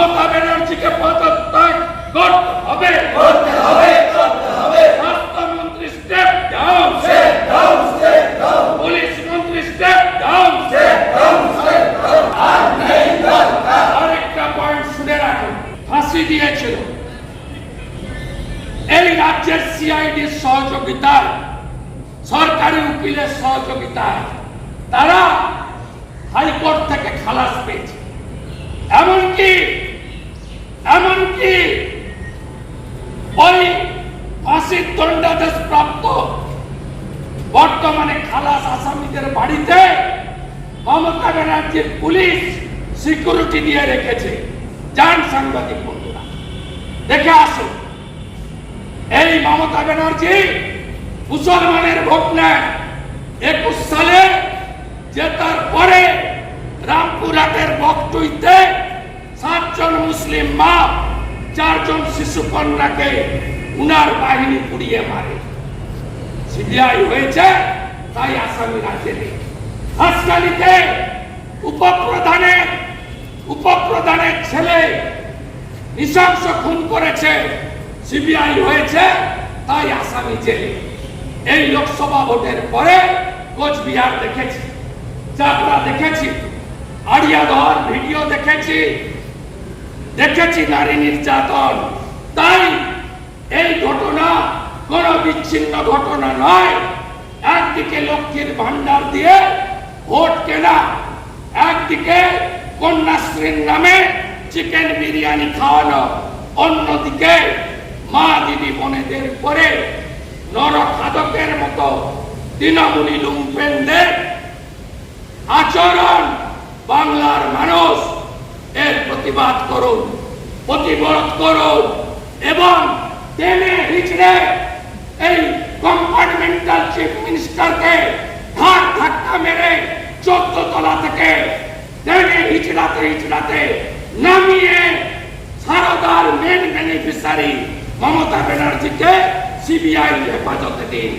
মমতা ব্যানার্জিকে পদত্যাগ করতে হবে। করতে হবে করতে হবে। স্বাস্থ্যমন্ত্রী step down. Step down step down. Police মন্ত্রী step down. Step down step down. আর নেই দরকার। আরেকটা পয়েন্ট শুনে রাখুন ফাঁসি দিয়েছিল। এই রাজ্যের সিআইডির সহযোগিতায় সরকারি উকিলের সহযোগিতায় তারা হাইকোর্ট থেকে খালাস পেয়েছে। এমনকি এমনকি ওই ফাঁসির দণ্ডাদেশ প্রাপ্ত বর্তমানে খালাস আসামিদের বাড়িতে মমতা ব্যানার্জির পুলিশ সিকিউরিটি দিয়ে রেখেছে। যান সাংবাদিক বন্ধুরা, দেখে আসুন এই মমতা ব্যানার্জি মুসলমানের ভোট নেয়। একুশ সালে জেতার পরে রামপুরহাটের বকটুইতে সাতজন মুসলিম মা চারজন শিশু কন্যাকে উনার বাহিনী পুড়িয়ে মারে। সিবিআই হয়েছে, তাই আসামিরা জেলে হাসকালিতে উপপ্রধানের উপপ্রধানের ছেলে নৃশংস খুন করেছে, সিবিআই হয়েছে, তাই আসামি জেলে। এই লোকসভা ভোটের পরে কোচবিহার দেখেছি চাপড়া দেখেছি আড়িয়াদর ভিডিও দেখেছি দেখেছি নারী নির্যাতন। তাই এই ঘটনা কোন বিচ্ছিন্ন ঘটনা নয়। একদিকে লক্ষ্মীর ভান্ডার দিয়ে ভোট কেনা, একদিকে কন্যাশ্রীর নামে চিকেন বিরিয়ানি খাওয়ানো, অন্যদিকে মা দিদি বোনেদের করে নরখাদকের মতো তৃণমূলী লুম্পেনদের আচরণ বাংলার মানুষ প্রতিবাদ করুন প্রতিবাদ করুন এবং টেনে হিচড়ে এই কম্পার্টমেন্টাল চিফ মিনিস্টারকে ধার ধাক্কা মেরে চোদ্দ তলা থেকে টেনে হিচড়াতে হিচড়াতে নামিয়ে সারদার মেন বেনিফিসারি মমতা ব্যানার্জিকে সিবিআই হেফাজতে দিন।